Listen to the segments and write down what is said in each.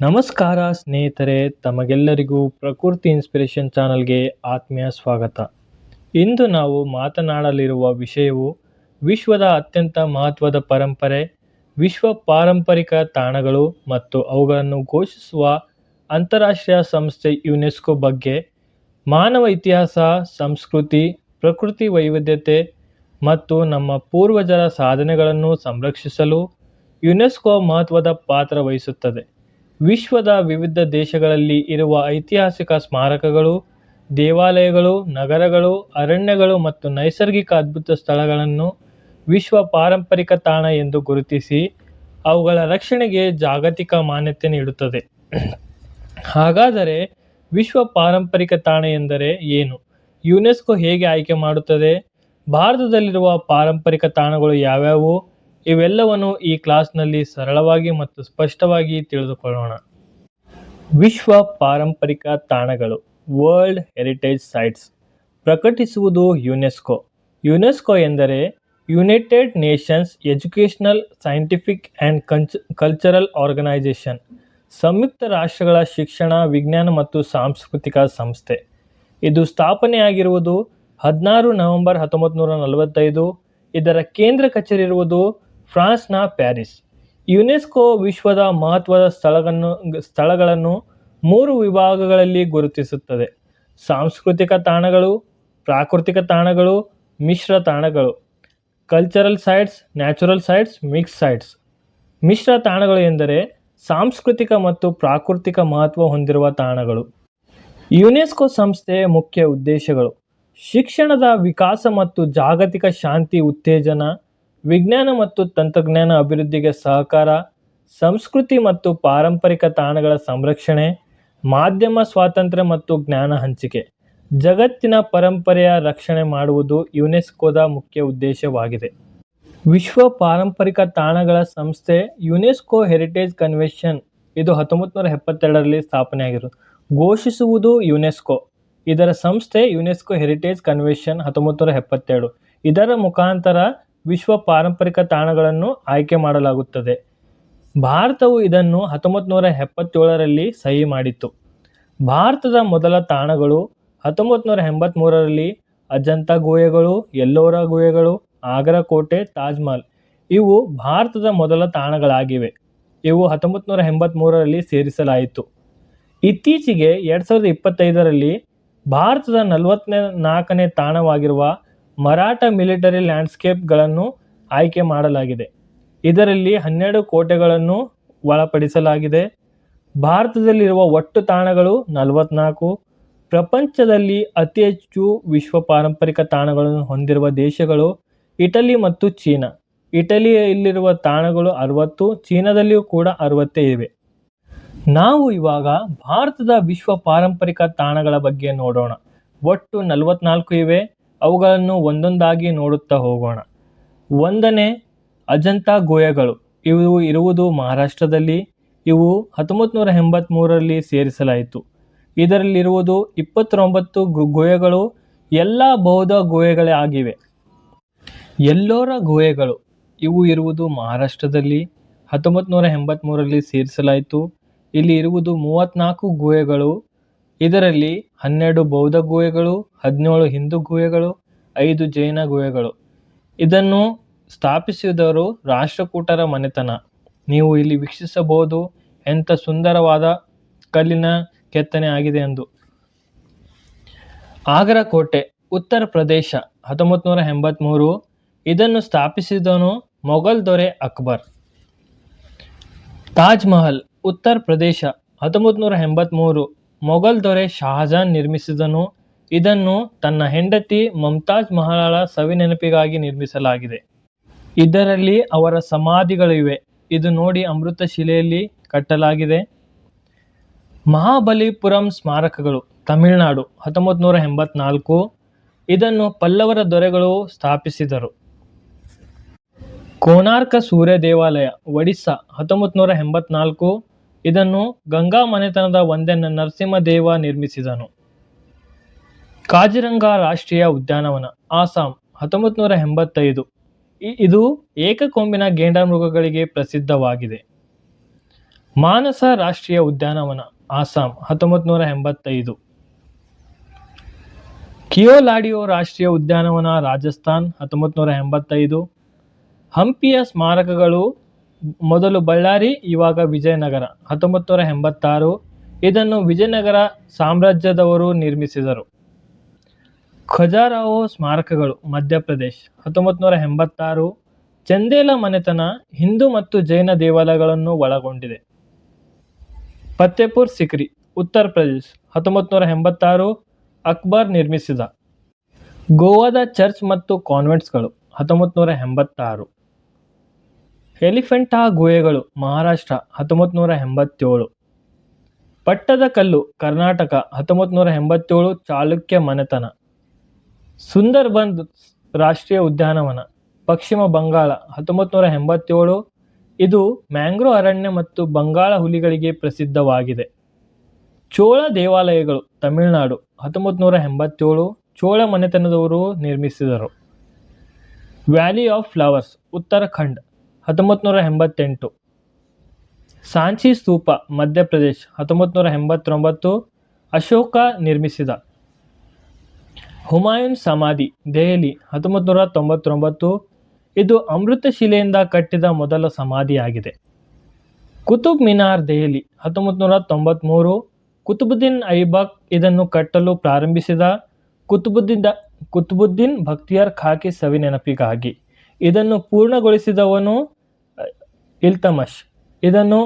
ನಮಸ್ಕಾರ ಸ್ನೇಹಿತರೆ, ತಮಗೆಲ್ಲರಿಗೂ ಪ್ರಕೃತಿ ಇನ್ಸ್ಪಿರೇಷನ್ ಚಾನಲ್ಗೆ ಆತ್ಮೀಯ ಸ್ವಾಗತ. ಇಂದು ನಾವು ಮಾತನಾಡಲಿರುವ ವಿಷಯವು ವಿಶ್ವದ ಅತ್ಯಂತ ಮಹತ್ವದ ಪರಂಪರೆ, ವಿಶ್ವ ಪಾರಂಪರಿಕ ತಾಣಗಳು ಮತ್ತು ಅವುಗಳನ್ನು ಘೋಷಿಸುವ ಅಂತಾರಾಷ್ಟ್ರೀಯ ಸಂಸ್ಥೆ ಯುನೆಸ್ಕೋ ಬಗ್ಗೆ, ಮಾನವ ಇತಿಹಾಸ, ಸಂಸ್ಕೃತಿ, ಪ್ರಕೃತಿ ವೈವಿಧ್ಯತೆ ಮತ್ತು ನಮ್ಮ ಪೂರ್ವಜರ ಸಾಧನೆಗಳನ್ನು ಸಂರಕ್ಷಿಸಲು ಯುನೆಸ್ಕೋ ಮಹತ್ವದ ಪಾತ್ರ ವಹಿಸುತ್ತದೆ. ವಿಶ್ವದ ವಿವಿಧ ದೇಶಗಳಲ್ಲಿ ಇರುವ ಐತಿಹಾಸಿಕ ಸ್ಮಾರಕಗಳು, ದೇವಾಲಯಗಳು, ನಗರಗಳು, ಅರಣ್ಯಗಳು ಮತ್ತು ನೈಸರ್ಗಿಕ ಅದ್ಭುತ ಸ್ಥಳಗಳನ್ನು ವಿಶ್ವ ಪಾರಂಪರಿಕ ತಾಣ ಎಂದು ಗುರುತಿಸಿ ಅವುಗಳ ರಕ್ಷಣೆಗೆ ಜಾಗತಿಕ ಮಾನ್ಯತೆ ನೀಡುತ್ತದೆ. ಹಾಗಾದರೆ ವಿಶ್ವ ಪಾರಂಪರಿಕ ತಾಣ ಎಂದರೆ ಏನು? ಯುನೆಸ್ಕೋ ಹೇಗೆ ಆಯ್ಕೆ ಮಾಡುತ್ತದೆ? ಭಾರತದಲ್ಲಿರುವ ಪಾರಂಪರಿಕ ತಾಣಗಳು ಯಾವ್ಯಾವು? ಇವೆಲ್ಲವನ್ನು ಈ ಕ್ಲಾಸ್ನಲ್ಲಿ ಸರಳವಾಗಿ ಮತ್ತು ಸ್ಪಷ್ಟವಾಗಿ ತಿಳಿದುಕೊಳ್ಳೋಣ. ವಿಶ್ವ ಪಾರಂಪರಿಕ ತಾಣಗಳು, ವರ್ಲ್ಡ್ ಹೆರಿಟೇಜ್ ಸೈಟ್ಸ್ ಪ್ರಕಟಿಸುವುದು ಯುನೆಸ್ಕೋ. ಯುನೆಸ್ಕೋ ಎಂದರೆ United Nations educational, scientific and ಕಂಚ್ cultural organisation ಸಂಯುಕ್ತ ರಾಷ್ಟ್ರಗಳ ಶಿಕ್ಷಣ, ವಿಜ್ಞಾನ ಮತ್ತು ಸಾಂಸ್ಕೃತಿಕ ಸಂಸ್ಥೆ. ಇದು ಸ್ಥಾಪನೆಯಾಗಿರುವುದು ಹದಿನಾರು ನವೆಂಬರ್ ಹತ್ತೊಂಬತ್ತು ನೂರ ನಲವತ್ತೈದು. ಇದರ ಕೇಂದ್ರ ಕಚೇರಿ ಇರುವುದು ಫ್ರಾನ್ಸ್ನ ಪ್ಯಾರಿಸ್. ಯುನೆಸ್ಕೋ ವಿಶ್ವದ ಮಹತ್ವದ ಸ್ಥಳಗಳನ್ನು ಸ್ಥಳಗಳನ್ನು ಮೂರು ವಿಭಾಗಗಳಲ್ಲಿ ಗುರುತಿಸುತ್ತದೆ. ಸಾಂಸ್ಕೃತಿಕ ತಾಣಗಳು, ಪ್ರಾಕೃತಿಕ ತಾಣಗಳು, ಮಿಶ್ರ ತಾಣಗಳು. Cultural sites, natural sites, mix sites. ಮಿಶ್ರ ತಾಣಗಳು ಎಂದರೆ ಸಾಂಸ್ಕೃತಿಕ ಮತ್ತು ಪ್ರಾಕೃತಿಕ ಮಹತ್ವ ಹೊಂದಿರುವ ತಾಣಗಳು. ಯುನೆಸ್ಕೋ ಸಂಸ್ಥೆಯ ಮುಖ್ಯ ಉದ್ದೇಶಗಳು. ಶಿಕ್ಷಣದ ವಿಕಾಸ ಮತ್ತು ಜಾಗತಿಕ ಶಾಂತಿ ಉತ್ತೇಜನ ವಿಜ್ಞಾನ ಮತ್ತು ತಂತ್ರಜ್ಞಾನ ಅಭಿವೃದ್ಧಿಗೆ ಸಹಕಾರ, ಸಂಸ್ಕೃತಿ ಮತ್ತು ಪಾರಂಪರಿಕ ತಾಣಗಳ ಸಂರಕ್ಷಣೆ, ಮಾಧ್ಯಮ ಸ್ವಾತಂತ್ರ್ಯ ಮತ್ತು ಜ್ಞಾನ ಹಂಚಿಕೆ. ಜಗತ್ತಿನ ಪರಂಪರೆಯ ರಕ್ಷಣೆ ಮಾಡುವುದು ಯುನೆಸ್ಕೋದ ಮುಖ್ಯ ಉದ್ದೇಶವಾಗಿದೆ. ವಿಶ್ವ ಪಾರಂಪರಿಕ ತಾಣಗಳ ಸಂಸ್ಥೆ ಯುನೆಸ್ಕೋ ಹೆರಿಟೇಜ್ ಕನ್ವೆನ್ಷನ್ ಇದು ಹತ್ತೊಂಬತ್ತು ನೂರ ಎಪ್ಪತ್ತೆರಡರಲ್ಲಿ ಸ್ಥಾಪನೆಯಾಗಿರುವುದು ಘೋಷಿಸುವುದು ಯುನೆಸ್ಕೋ. ಇದರ ಸಂಸ್ಥೆ ಯುನೆಸ್ಕೋ ಹೆರಿಟೇಜ್ ಕನ್ವೆನ್ಷನ್ ಹತ್ತೊಂಬತ್ತು ನೂರ ಎಪ್ಪತ್ತೆರಡು. ಇದರ ಮುಖಾಂತರ ವಿಶ್ವ ಪಾರಂಪರಿಕ ತಾಣಗಳನ್ನು ಆಯ್ಕೆ ಮಾಡಲಾಗುತ್ತದೆ. ಭಾರತವು ಇದನ್ನು ಹತ್ತೊಂಬತ್ತು ನೂರ ಎಪ್ಪತ್ತೇಳರಲ್ಲಿ ಸಹಿ ಮಾಡಿತ್ತು. ಭಾರತದ ಮೊದಲ ತಾಣಗಳು ಹತ್ತೊಂಬತ್ತು ನೂರ ಎಂಬತ್ತ್ಮೂರರಲ್ಲಿ ಅಜಂತಾ ಗುಹೆಗಳು ಎಲ್ಲೋರ ಗುಹೆಗಳು, ಆಗ್ರಾ ಕೋಟೆ ತಾಜ್ಮಹಲ್ ಇವು ಭಾರತದ ಮೊದಲ ತಾಣಗಳಾಗಿವೆ. ಇವು ಹತ್ತೊಂಬತ್ತು ನೂರ ಎಂಬತ್ತ್ಮೂರರಲ್ಲಿ ಸೇರಿಸಲಾಯಿತು. ಇತ್ತೀಚೆಗೆ ಎರಡು ಸಾವಿರದ ಇಪ್ಪತ್ತೈದರಲ್ಲಿ ಭಾರತದ ನಲವತ್ತನೇ ನಾಲ್ಕನೇ ತಾಣವಾಗಿರುವ ಮರಾಠ ಮಿಲಿಟರಿ ಲ್ಯಾಂಡ್ಸ್ಕೇಪ್ಗಳನ್ನು ಆಯ್ಕೆ ಮಾಡಲಾಗಿದೆ. ಇದರಲ್ಲಿ ಹನ್ನೆರಡು ಕೋಟೆಗಳನ್ನು ಒಳಪಡಿಸಲಾಗಿದೆ. ಭಾರತದಲ್ಲಿರುವ ಒಟ್ಟು ತಾಣಗಳು ನಲವತ್ನಾಲ್ಕು. ಪ್ರಪಂಚದಲ್ಲಿ ಅತಿ ಹೆಚ್ಚು ವಿಶ್ವ ಪಾರಂಪರಿಕ ತಾಣಗಳನ್ನು ಹೊಂದಿರುವ ದೇಶಗಳು ಇಟಲಿ ಮತ್ತು ಚೀನಾ. ಇಟಲಿಯಲ್ಲಿರುವ ತಾಣಗಳು ಅರವತ್ತು, ಚೀನಾದಲ್ಲಿಯೂ ಕೂಡ ಅರವತ್ತೇ ಇವೆ. ನಾವು ಇವಾಗ ಭಾರತದ ವಿಶ್ವ ಪಾರಂಪರಿಕ ತಾಣಗಳ ಬಗ್ಗೆ ನೋಡೋಣ. ಒಟ್ಟು ನಲವತ್ನಾಲ್ಕು ಇವೆ. ಅವುಗಳನ್ನು ಒಂದೊಂದಾಗಿ ನೋಡುತ್ತಾ ಹೋಗೋಣ. ಒಂದನೇ ಅಜಂತಾ ಗುಹೆಗಳು ಇವು ಇರುವುದು ಮಹಾರಾಷ್ಟ್ರದಲ್ಲಿ. ಇವು ಹತ್ತೊಂಬತ್ತು ನೂರ ಎಂಬತ್ತ್ಮೂರರಲ್ಲಿ ಸೇರಿಸಲಾಯಿತು. ಇದರಲ್ಲಿರುವುದು ಇಪ್ಪತ್ತೊಂಬತ್ತು ಗುಹೆಗಳು ಎಲ್ಲ ಬೌದ್ಧ ಗುಹೆಗಳೇ ಆಗಿವೆ. ಎಲ್ಲೋರ ಗುಹೆಗಳು ಇವು ಇರುವುದು ಮಹಾರಾಷ್ಟ್ರದಲ್ಲಿ. ಹತ್ತೊಂಬತ್ತು ನೂರ ಎಂಬತ್ತ್ಮೂರರಲ್ಲಿ ಸೇರಿಸಲಾಯಿತು. ಇಲ್ಲಿ ಇರುವುದು ಮೂವತ್ತ್ನಾಲ್ಕು ಗುಹೆಗಳು ಇದರಲ್ಲಿ ಹನ್ನೆರಡು ಬೌದ್ಧ ಗುಹೆಗಳು, ಹದಿನೇಳು ಹಿಂದೂ ಗುಹೆಗಳು, ಐದು ಜೈನ ಗುಹೆಗಳು. ಇದನ್ನು ಸ್ಥಾಪಿಸಿದವರು ರಾಷ್ಟ್ರಕೂಟರ ಮನೆತನ. ನೀವು ಇಲ್ಲಿ ವೀಕ್ಷಿಸಬಹುದು ಎಂಥ ಸುಂದರವಾದ ಕಲ್ಲಿನ ಕೆತ್ತನೆ ಆಗಿದೆ ಎಂದು. ಆಗ್ರಾ ಕೋಟೆ ಉತ್ತರ ಪ್ರದೇಶ ಹತ್ತೊಂಬತ್ತು ನೂರ ಇದನ್ನು ಸ್ಥಾಪಿಸಿದವನು ಮೊಘಲ್ ದೊರೆ ಅಕ್ಬರ್. ತಾಜ್ ಮಹಲ್, ಉತ್ತರ ಪ್ರದೇಶ ಹತ್ತೊಂಬತ್ತು ನೂರ ಎಂಬತ್ತ್ಮೂರು ಮೊಘಲ್ ದೊರೆ ಶಹಜಾನ್ ನಿರ್ಮಿಸಿದನು. ಇದನ್ನು ತನ್ನ ಹೆಂಡತಿ ಮಮ್ತಾಜ್ ಮಹಲಾಳ ಸವಿನೆನಪಿಗಾಗಿ ನಿರ್ಮಿಸಲಾಗಿದೆ. ಇದರಲ್ಲಿ ಅವರ ಸಮಾಧಿಗಳಿವೆ ಇದು ನೋಡಿ ಅಮೃತ ಶಿಲೆಯಲ್ಲಿ ಕಟ್ಟಲಾಗಿದೆ. ಮಹಾಬಲಿಪುರಂ ಸ್ಮಾರಕಗಳು, ತಮಿಳುನಾಡು ಹತ್ತೊಂಬತ್ತು ನೂರ ಇದನ್ನು ಪಲ್ಲವರ ದೊರೆಗಳು ಸ್ಥಾಪಿಸಿದರು. ಕೋನಾರ್ಕ ಸೂರ್ಯ ದೇವಾಲಯ, ಒಡಿಸ್ಸಾ ಹತ್ತೊಂಬತ್ತು ನೂರ ಎಂಬತ್ನಾಲ್ಕು. ಇದನ್ನು ಗಂಗಾ ಮನೆತನದ ಒಂದೆನ್ನ ನರಸಿಂಹದೇವ ನಿರ್ಮಿಸಿದನು. ಕಾಜಿರಂಗ ರಾಷ್ಟ್ರೀಯ ಉದ್ಯಾನವನ, ಆಸಾಂ ಹತ್ತೊಂಬತ್ತು ನೂರ ಎಂಬತ್ತೈದು ಇದು ಏಕಕೊಂಬಿನ ಗೇಂಡಾಮೃಗಗಳಿಗೆ ಪ್ರಸಿದ್ಧವಾಗಿದೆ. ಮಾನಸ ರಾಷ್ಟ್ರೀಯ ಉದ್ಯಾನವನ, ಆಸಾಂ ಹತ್ತೊಂಬತ್ತು ನೂರ ಎಂಬತ್ತೈದು. ಕಿಯೋಲಾಡಿಯೋ ರಾಷ್ಟ್ರೀಯ ಉದ್ಯಾನವನ ರಾಜಸ್ಥಾನ್ ಹತ್ತೊಂಬತ್ತು ನೂರ ಎಂಬತ್ತೈದು. ಹಂಪಿಯ ಸ್ಮಾರಕಗಳು ಮೊದಲು ಬಳ್ಳಾರಿ, ಇವಾಗ ವಿಜಯನಗರ. ಹತ್ತೊಂಬತ್ತು ನೂರ ಎಂಬತ್ತಾರು. ಇದನ್ನು ವಿಜಯನಗರ ಸಾಮ್ರಾಜ್ಯದವರು ನಿರ್ಮಿಸಿದರು. ಖಜಾರಾವೋ ಸ್ಮಾರಕಗಳು, ಮಧ್ಯಪ್ರದೇಶ್. ಹತ್ತೊಂಬತ್ತು ನೂರ ಎಂಬತ್ತಾರು. ಚಂದೇಲ ಮನೆತನ, ಹಿಂದೂ ಮತ್ತು ಜೈನ ದೇವಾಲಯಗಳನ್ನು ಒಳಗೊಂಡಿದೆ. ಫತ್ತೇಪುರ್ ಸಿಕ್ರಿ, ಉತ್ತರ ಪ್ರದೇಶ್. ಹತ್ತೊಂಬತ್ತು ನೂರ ಎಂಬತ್ತಾರು, ಅಕ್ಬರ್ ನಿರ್ಮಿಸಿದ. ಗೋವಾದ ಚರ್ಚ್ ಮತ್ತು ಕಾನ್ವೆಂಟ್ಸ್ಗಳು ಹತ್ತೊಂಬತ್ತು ನೂರ ಎಂಬತ್ತಾರು. ಎಲಿಫೆಂಟಾ ಗುಹೆಗಳು ಮಹಾರಾಷ್ಟ್ರ ಹತ್ತೊಂಬತ್ತು ನೂರ ಎಂಬತ್ತೇಳು ಪಟ್ಟದಕಲ್ಲು ಕರ್ನಾಟಕ ಹತ್ತೊಂಬತ್ತು ನೂರ ಎಂಬತ್ತೇಳು ಚಾಲುಕ್ಯ ಮನೆತನ. ಸುಂದರ್ಬನ್ ರಾಷ್ಟ್ರೀಯ ಉದ್ಯಾನವನ ಪಶ್ಚಿಮ ಬಂಗಾಳ ಹತ್ತೊಂಬತ್ತು ನೂರ ಎಂಬತ್ತೇಳು. ಇದು ಮ್ಯಾಂಗ್ರೋ ಅರಣ್ಯ ಮತ್ತು ಬಂಗಾಳ ಹುಲಿಗಳಿಗೆ ಪ್ರಸಿದ್ಧವಾಗಿದೆ. ಚೋಳ ದೇವಾಲಯಗಳು ತಮಿಳುನಾಡು ಹತ್ತೊಂಬತ್ತು ಎಂಬತ್ತೇಳು ಚೋಳ ಮನೆತನದವರು ನಿರ್ಮಿಸಿದರು. Valley of flowers, Uttarakhand. ಹತ್ತೊಂಬತ್ತು ನೂರ ಎಂಬತ್ತೆಂಟು. ಸಾಂಚಿ ಸ್ತೂಪ, ಮಧ್ಯಪ್ರದೇಶ್ ಹತ್ತೊಂಬತ್ತು ನೂರ ಎಂಬತ್ತೊಂಬತ್ತು, ಅಶೋಕ ನಿರ್ಮಿಸಿದ. ಹುಮಾಯೂನ್ ಸಮಾಧಿ, ದೆಹಲಿ ಹತ್ತೊಂಬತ್ತು ನೂರ ತೊಂಬತ್ತೊಂಬತ್ತು. ಇದು ಅಮೃತ ಶಿಲೆಯಿಂದ ಕಟ್ಟಿದ ಮೊದಲ ಸಮಾಧಿಯಾಗಿದೆ. ಕುತುಬ್ ಮಿನಾರ್, ದೆಹಲಿ ಹತ್ತೊಂಬತ್ತು ನೂರ ತೊಂಬತ್ತ್ಮೂರು ಕುತುಬುದ್ದೀನ್ ಐಬಕ್ ಇದನ್ನು ಕಟ್ಟಲು ಪ್ರಾರಂಭಿಸಿದ. ಕುತುಬುದ್ದೀನ್ ಕುತುಬುದ್ದೀನ್ ಭಕ್ತಿಯಾರ್ ಖಾಕಿ ಸವಿ ನೆನಪಿಗಾಗಿ ಇದನ್ನು ಪೂರ್ಣಗೊಳಿಸಿದವನು ಅಹ್, ಇಲ್ತಮಶ್ ಇದನ್ನು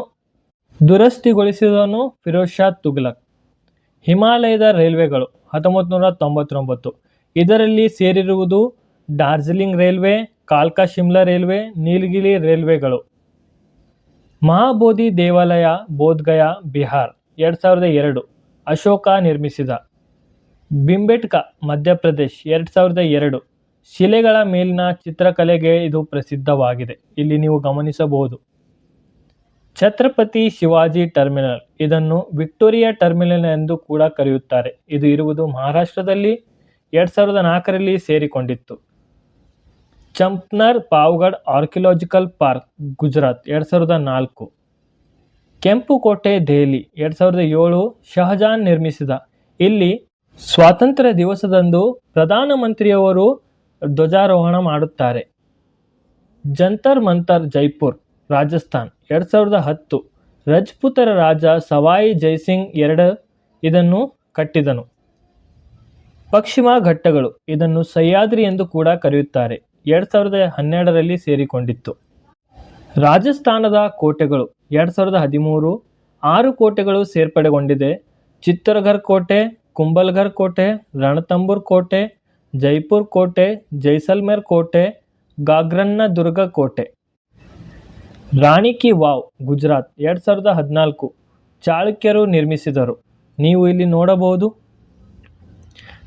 ದುರಸ್ತಿಗೊಳಿಸಿದನು ಫಿರೋಜ್ ಶಾ ತುಘಲಕ್ ಹಿಮಾಲಯದ ರೈಲ್ವೆಗಳು ಹತ್ತೊಂಬತ್ತು ನೂರ ತೊಂಬತ್ತೊಂಬತ್ತು ಇದರಲ್ಲಿ ಸೇರಿರುವುದು ಡಾರ್ಜಿಲಿಂಗ್ ರೈಲ್ವೆ ಕಾಲ್ಕಾ ಶಿಮ್ಲಾ ರೈಲ್ವೆ ನೀಲಗಿರಿ ರೈಲ್ವೆಗಳು. ಮಹಾಬೋಧಿ ದೇವಾಲಯ ಬೋಧ್ಗಯಾ ಬಿಹಾರ್ ಎರಡು ಸಾವಿರದ ಎರಡು ಅಶೋಕ ನಿರ್ಮಿಸಿದ. ಬಿಂಬೆಟ್ಕ ಮಧ್ಯಪ್ರದೇಶ್ ಎರಡು ಸಾವಿರದ ಎರಡು ಶಿಲೆಗಳ ಮೇಲಿನ ಚಿತ್ರಕಲೆಗೆ ಇದು ಪ್ರಸಿದ್ಧವಾಗಿದೆ. ಇಲ್ಲಿ ನೀವು ಗಮನಿಸಬಹುದು. ಛತ್ರಪತಿ ಶಿವಾಜಿ ಟರ್ಮಿನಲ್. ಇದನ್ನು ವಿಕ್ಟೋರಿಯಾ ಟರ್ಮಿನಲ್ ಎಂದು ಕೂಡ ಕರೆಯುತ್ತಾರೆ. ಇದು ಇರುವುದು ಮಹಾರಾಷ್ಟ್ರದಲ್ಲಿ ಎರಡು ಸಾವಿರದ ನಾಲ್ಕರಲ್ಲಿ ಸೇರಿಕೊಂಡಿತ್ತು. ಚಂಪ್ನರ್ ಪಾವ್ಗಡ್ ಆರ್ಕಿಯಾಲಜಿಕಲ್ ಪಾರ್ಕ್, ಗುಜರಾತ್, ಎರಡು ಸಾವಿರದ ನಾಲ್ಕು. ಕೆಂಪು ಕೋಟೆ ದೆಹಲಿ, ಎರಡು ಸಾವಿರದ ಏಳು ಶಹಜಾನ್ ನಿರ್ಮಿಸಿದ. ಇಲ್ಲಿ ಸ್ವಾತಂತ್ರ್ಯ ದಿವಸದಂದು ಪ್ರಧಾನಮಂತ್ರಿಯವರು ಧ್ವಜಾರೋಹಣ ಮಾಡುತ್ತಾರೆ. ಜಂತರ್ ಮಂತರ್ ಜೈಪುರ್, ರಾಜಸ್ಥಾನ್, ಎರಡು ಸಾವಿರದ ಹತ್ತು, ರಜಪೂತರ ರಾಜ ಸವಾಯಿ ಜೈಸಿಂಗ್ ಎರಡು ಇದನ್ನು ಕಟ್ಟಿದನು. ಪಶ್ಚಿಮ ಘಟ್ಟಗಳು ಇದನ್ನು ಸಹ್ಯಾದ್ರಿ ಎಂದು ಕೂಡ ಕರೆಯುತ್ತಾರೆ, ಎರಡು ಸಾವಿರದ ಹನ್ನೆರಡರಲ್ಲಿ ಸೇರಿಕೊಂಡಿತ್ತು. ರಾಜಸ್ಥಾನದ ಕೋಟೆಗಳು, ಎರಡು ಸಾವಿರದ ಹದಿಮೂರು, ಆರು ಕೋಟೆಗಳು ಸೇರ್ಪಡೆಗೊಂಡಿದೆ. ಚಿತ್ತರ್ಘರ್ ಕೋಟೆ, ಕುಂಬಲ್ಘರ್ ಕೋಟೆ, ರಣತಂಬೂರ್ ಕೋಟೆ ಜೈಪುರ್ ಕೋಟೆ, ಜೈಸಲ್ಮೇರ್ ಕೋಟೆ ಗಾಗ್ರನ್ನ ದುರ್ಗ ಕೋಟೆ. ರಾಣಿ ಕಿ ವಾವ್, ಗುಜರಾತ್, ಎರಡು ಸಾವಿರದ ಹದಿನಾಲ್ಕು. ಚಾಳುಕ್ಯರು ನಿರ್ಮಿಸಿದರು. ನೀವು ಇಲ್ಲಿ ನೋಡಬಹುದು.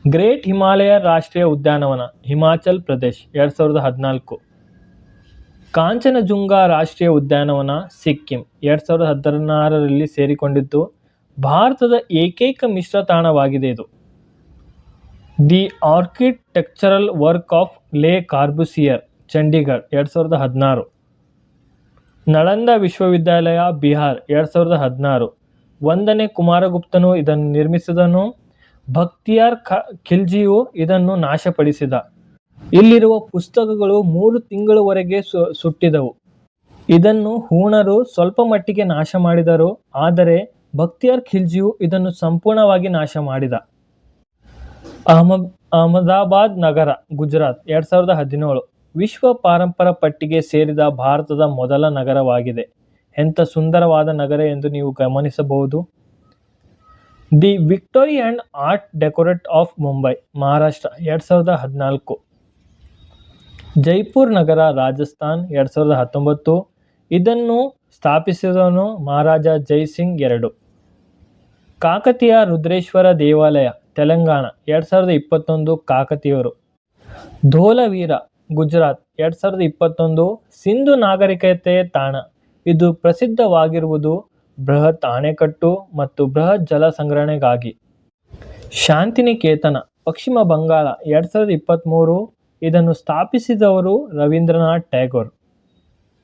ಗ್ರೇಟ್ ಹಿಮಾಲಯ ರಾಷ್ಟ್ರೀಯ ಉದ್ಯಾನವನ, ಹಿಮಾಚಲ್ ಪ್ರದೇಶ್, ಎರಡು ಸಾವಿರದ ಹದಿನಾಲ್ಕು. ಕಾಂಚನಜುಂಗ ರಾಷ್ಟ್ರೀಯ ಉದ್ಯಾನವನ, ಸಿಕ್ಕಿಂ, ಎರಡು ಸಾವಿರದ ಹದಿನಾರರಲ್ಲಿ ಸೇರಿಕೊಂಡಿದ್ದು, ಭಾರತದ ಏಕೈಕ ಮಿಶ್ರ ತಾಣವಾಗಿದೆ ಇದು. ದಿ ಆರ್ಕಿಟೆಕ್ಚರಲ್ ವರ್ಕ್ ಆಫ್ ಲೇ ಕಾರ್ಬುಸಿಯರ್, ಚಂಡೀಗಢ್, ಎರಡು ಸಾವಿರದ ಹದಿನಾರು. ನಳಂದ ವಿಶ್ವವಿದ್ಯಾಲಯ, ಬಿಹಾರ್, ಎರಡು ಸಾವಿರದ ಹದಿನಾರು. ಒಂದನೇ ಕುಮಾರಗುಪ್ತನು ಇದನ್ನು ನಿರ್ಮಿಸಿದನು. ಭಕ್ತಿಯಾರ್ ಖ ಖಿಲ್ಜಿಯು ಇದನ್ನು ನಾಶಪಡಿಸಿದ. ಇಲ್ಲಿರುವ ಪುಸ್ತಕಗಳು ಮೂರು ತಿಂಗಳವರೆಗೆ ಸುಟ್ಟಿದವು. ಇದನ್ನು ಹೂಣರು ಸ್ವಲ್ಪ ಮಟ್ಟಿಗೆ ನಾಶ ಮಾಡಿದರು, ಆದರೆ ಭಕ್ತಿಯಾರ್ ಖಿಲ್ಜಿಯು ಇದನ್ನು ಸಂಪೂರ್ಣವಾಗಿ ನಾಶ ಮಾಡಿದ. ಅಹಮದ್ ಅಹಮದಾಬಾದ್ ನಗರ, ಗುಜರಾತ್, ಎರಡು ಸಾವಿರದ ಹದಿನೇಳು. ವಿಶ್ವ ಪಾರಂಪರ ಪಟ್ಟಿಗೆ ಸೇರಿದ ಭಾರತದ ಮೊದಲ ನಗರವಾಗಿದೆ. ಎಂಥ ಸುಂದರವಾದ ನಗರ ಎಂದು ನೀವು ಗಮನಿಸಬಹುದು? The Victorian and art decorate of Mumbai, Maharashtra, ಎರಡು ಸಾವಿರದ ಹದಿನಾಲ್ಕು. ಜೈಪುರ್ ನಗರ, ರಾಜಸ್ಥಾನ್, ಎರಡು ಸಾವಿರದ ಹತ್ತೊಂಬತ್ತು. ಇದನ್ನು ಸ್ಥಾಪಿಸಿದವನು ಮಹಾರಾಜ ಜೈಸಿಂಗ್ ಎರಡು. ಕಾಕತೀಯ ರುದ್ರೇಶ್ವರ ದೇವಾಲಯ, ತೆಲಂಗಾಣ, ಎರಡು ಸಾವಿರದ ಇಪ್ಪತ್ತೊಂದು ಕಾಕತಿಯವರು ಧೋಲವೀರ, ಗುಜರಾತ್, ಎರಡು ಸಾವಿರದ ಇಪ್ಪತ್ತೊಂದು ಸಿಂಧು ನಾಗರಿಕತೆಯ ತಾಣ. ಇದು ಪ್ರಸಿದ್ಧವಾಗಿರುವುದು ಬೃಹತ್ ಅಣೆಕಟ್ಟು ಮತ್ತು ಬೃಹತ್ ಜಲ ಸಂಗ್ರಹಣೆಗಾಗಿ. ಶಾಂತಿನಿಕೇತನ, ಪಶ್ಚಿಮ ಬಂಗಾಳ, ಎರಡು ಸಾವಿರದ ಇಪ್ಪತ್ತ್ಮೂರು ಇದನ್ನು ಸ್ಥಾಪಿಸಿದವರು ರವೀಂದ್ರನಾಥ್ ಟ್ಯಾಗೋರ್.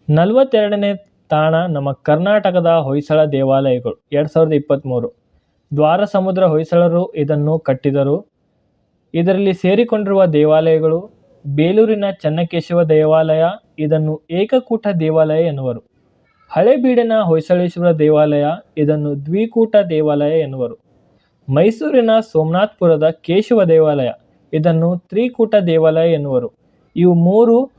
ನಲವತ್ತೆರಡನೇ ತಾಣ ನಮ್ಮ ಕರ್ನಾಟಕದ ಹೊಯ್ಸಳ ದೇವಾಲಯಗಳು, ಎರಡು ಸಾವಿರದ ಇಪ್ಪತ್ತ್ಮೂರು ದ್ವಾರ ಸಮುದ್ರ ಹೊಯ್ಸಳರು ಇದನ್ನು ಕಟ್ಟಿದರು. ಇದರಲ್ಲಿ ಸೇರಿಕೊಂಡಿರುವ ದೇವಾಲಯಗಳು, ಬೇಲೂರಿನ ಚೆನ್ನಕೇಶವ ದೇವಾಲಯ, ಇದನ್ನು ಏಕಕೂಟ ದೇವಾಲಯ ಎನ್ನುವರು. ಹಳೆಬೀಡಿನ ಹೊಯ್ಸಳೇಶ್ವರ ದೇವಾಲಯ, ಇದನ್ನು ದ್ವಿಕೂಟ ದೇವಾಲಯ ಎನ್ನುವರು. ಮೈಸೂರಿನ ಸೋಮನಾಥ್ಪುರದ ಕೇಶವ ದೇವಾಲಯ, ಇದನ್ನು ತ್ರಿಕೂಟ ದೇವಾಲಯ ಎನ್ನುವರು. ಇವು ಮೂರು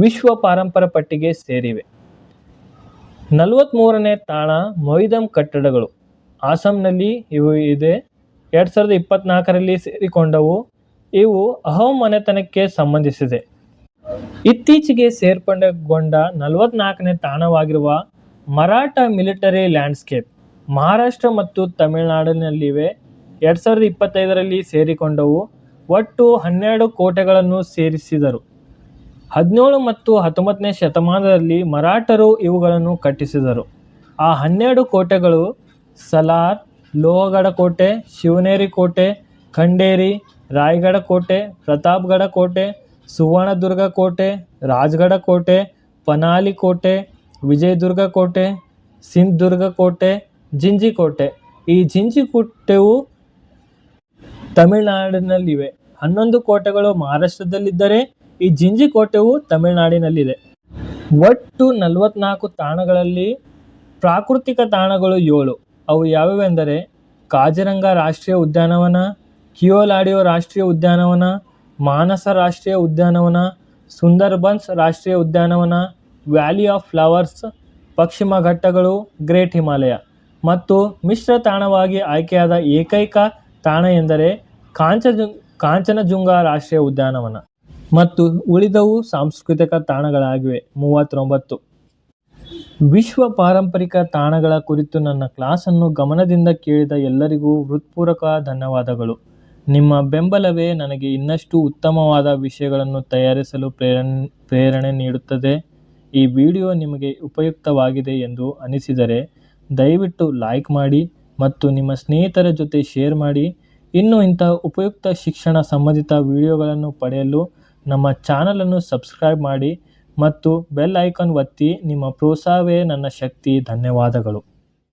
ವಿಶ್ವ ಪಾರಂಪರ ಪಟ್ಟಿಗೆ ಸೇರಿವೆ. ನಲವತ್ತ್ಮೂರನೇ ತಾಣ ಮೊಯ್ದಂ ಕಟ್ಟಡಗಳು. ಆಸಾಂನಲ್ಲಿ ಇವು ಇದೆ. ಎರಡು ಸಾವಿರದ ಇಪ್ಪತ್ನಾಲ್ಕರಲ್ಲಿ ಸೇರಿಕೊಂಡವು. ಇವು ಅಹೋಂ ಮನೆತನಕ್ಕೆ ಸಂಬಂಧಿಸಿದೆ. ಇತ್ತೀಚೆಗೆ ಸೇರ್ಪಡೆಗೊಂಡ ನಲವತ್ನಾಲ್ಕನೇ ತಾಣವಾಗಿರುವ ಮರಾಠ ಮಿಲಿಟರಿ ಲ್ಯಾಂಡ್ಸ್ಕೇಪ್, ಮಹಾರಾಷ್ಟ್ರ ಮತ್ತು ತಮಿಳುನಾಡಿನಲ್ಲಿವೆ. ಎರಡು ಸಾವಿರದ ಇಪ್ಪತ್ತೈದರಲ್ಲಿ ಸೇರಿಕೊಂಡವು. ಒಟ್ಟು ಹನ್ನೆರಡು ಕೋಟೆಗಳನ್ನು ಸೇರಿಸಿದರು. ಹದಿನೇಳು ಮತ್ತು ಹತ್ತೊಂಬತ್ತನೇ ಶತಮಾನದಲ್ಲಿ ಮರಾಠರು ಇವುಗಳನ್ನು ಕಟ್ಟಿಸಿದರು. ಆ ಹನ್ನೆರಡು ಕೋಟೆಗಳು ಸಲಾರ್, ಲೋಹಗಡ ಕೋಟೆ, ಶಿವನೇರಿ ಕೋಟೆ, ಖಂಡೇರಿ ರಾಯಗಢ ಕೋಟೆ ಪ್ರತಾಪ್ಗಢ ಕೋಟೆ, ಸುವರ್ಣದುರ್ಗ ಕೋಟೆ ರಾಜಗಢ ಕೋಟೆ, ಪನಾಲಿ ಕೋಟೆ, ವಿಜಯದುರ್ಗ ಕೋಟೆ, ಸಿಂಧುದುರ್ಗ ಕೋಟೆ, ಜಿಂಜಿ ಕೋಟೆ. ಈ ಜಿಂಜಿ ಕೋಟೆಯು ತಮಿಳುನಾಡಿನಲ್ಲಿವೆ. ಹನ್ನೊಂದು ಕೋಟೆಗಳು ಮಹಾರಾಷ್ಟ್ರದಲ್ಲಿದ್ದರೆ ಈ ಜಿಂಜಿ ಕೋಟೆಯು ತಮಿಳುನಾಡಿನಲ್ಲಿದೆ. ಒಟ್ಟು ನಲವತ್ನಾಲ್ಕು ತಾಣಗಳಲ್ಲಿ ಪ್ರಾಕೃತಿಕ ತಾಣಗಳು ಏಳು. ಅವು ಯಾವ್ಯಾವೆಂದರೆ ಕಾಜಿರಂಗ ರಾಷ್ಟ್ರೀಯ ಉದ್ಯಾನವನ, ಕಿಯೋಲಾಡಿಯೋ ರಾಷ್ಟ್ರೀಯ ಉದ್ಯಾನವನ, ಮಾನಸ ರಾಷ್ಟ್ರೀಯ ಉದ್ಯಾನವನ, ಸುಂದರ್ಬನ್ಸ್ ರಾಷ್ಟ್ರೀಯ ಉದ್ಯಾನವನ, ವ್ಯಾಲಿ ಆಫ್ ಫ್ಲವರ್ಸ್, ಪಶ್ಚಿಮ ಘಟ್ಟಗಳು, ಗ್ರೇಟ್ ಹಿಮಾಲಯ ಮತ್ತು ಮಿಶ್ರ ತಾಣವಾಗಿ ಆಯ್ಕೆಯಾದ ಏಕೈಕ ತಾಣ ಎಂದರೆ ಕಾಂಚನ ಕಾಂಚನಜುಂಗ ರಾಷ್ಟ್ರೀಯ ಉದ್ಯಾನವನ. ಮತ್ತು ಉಳಿದವು ಸಾಂಸ್ಕೃತಿಕ ತಾಣಗಳಾಗಿವೆ. ಮೂವತ್ತೊಂಬತ್ತು. ವಿಶ್ವ ಪಾರಂಪರಿಕ ತಾಣಗಳ ಕುರಿತು ನನ್ನ ಕ್ಲಾಸನ್ನು ಗಮನದಿಂದ ಕೇಳಿದ ಎಲ್ಲರಿಗೂ ಹೃತ್ಪೂರ್ವಕ ಧನ್ಯವಾದಗಳು. ನಿಮ್ಮ ಬೆಂಬಲವೇ ನನಗೆ ಇನ್ನಷ್ಟು ಉತ್ತಮವಾದ ವಿಷಯಗಳನ್ನು ತಯಾರಿಸಲು ಪ್ರೇರಣೆ ಪ್ರೇರಣೆ ನೀಡುತ್ತದೆ. ಈ ವಿಡಿಯೋ ನಿಮಗೆ ಉಪಯುಕ್ತವಾಗಿದೆ ಎಂದು ಅನಿಸಿದರೆ ದಯವಿಟ್ಟು ಲೈಕ್ ಮಾಡಿ ಮತ್ತು ನಿಮ್ಮ ಸ್ನೇಹಿತರ ಜೊತೆ ಶೇರ್ ಮಾಡಿ. ಇನ್ನೂ ಇಂಥ ಉಪಯುಕ್ತ ಶಿಕ್ಷಣ ಸಂಬಂಧಿತ ವಿಡಿಯೋಗಳನ್ನು ಪಡೆಯಲು ನಮ್ಮ ಚಾನಲನ್ನು ಸಬ್ಸ್ಕ್ರೈಬ್ ಮಾಡಿ. ಮತ್ತು ಬೆಲ್ ಐಕಾನ್ ಒತ್ತಿ ನಿಮ್ಮ ಪ್ರೋತ್ಸಾಹವೇ ನನ್ನ ಶಕ್ತಿ. ಧನ್ಯವಾದಗಳು.